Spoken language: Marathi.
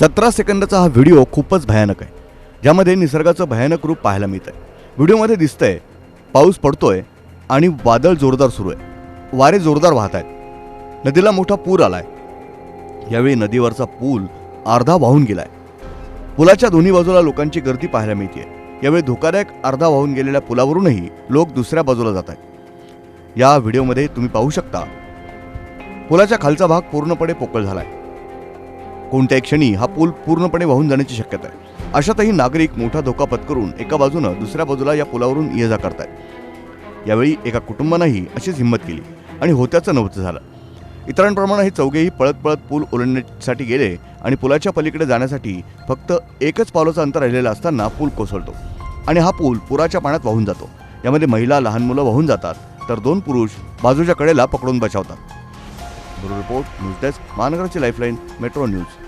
सतरा सेकंदाचा हा व्हिडिओ खूपच भयानक आहे ज्यामध्ये निसर्गाचं भयानक रूप पाहायला मिळत आहे व्हिडिओमध्ये दिसतंय पाऊस पडतोय आणि वादळ जोरदार सुरू आहे. वारे जोरदार वाहत आहेत नदीला मोठा पूर आला आहे यावेळी नदीवरचा पूल अर्धा वाहून गेला आहे पुलाच्या दोन्ही बाजूला लोकांची गर्दी पाहायला मिळते यावेळी धोकादायक अर्धा वाहून गेलेल्या पुलावरूनही लोक दुसऱ्या बाजूला जात आहेत या व्हिडिओमध्ये तुम्ही पाहू शकता पुलाच्या खालचा भाग पूर्णपणे पोकळ झाला आहे कोणत्याही क्षणी हा पूल पूर्णपणे वाहून जाण्याची शक्यता आहे. अशातही नागरिक मोठा धोका पत्करून एका बाजूनं दुसऱ्या बाजूला या पुलावरून ये जा करतायत. यावेळी एका कुटुंबानंही अशीच हिंमत केली आणि होत्याचं नव्हतं झालं. इतरांप्रमाणे हे चौघेही पळत पळत पूल ओलांडण्यासाठी गेले आणि पुलाच्या पलीकडे जाण्यासाठी फक्त एकच पावलाचं अंतर राहिलेलं असताना पूल कोसळतो आणि हा पूल पुराच्या पाण्यात वाहून जातो. यामध्ये महिला लहान मुलं वाहून जातात तर दोन पुरुष बाजूच्या कडेला पकडून बचावतात. ब्युरो रिपोर्ट न्यूज डेस्क महानगराची लाईफलाईन मेट्रो न्यूज.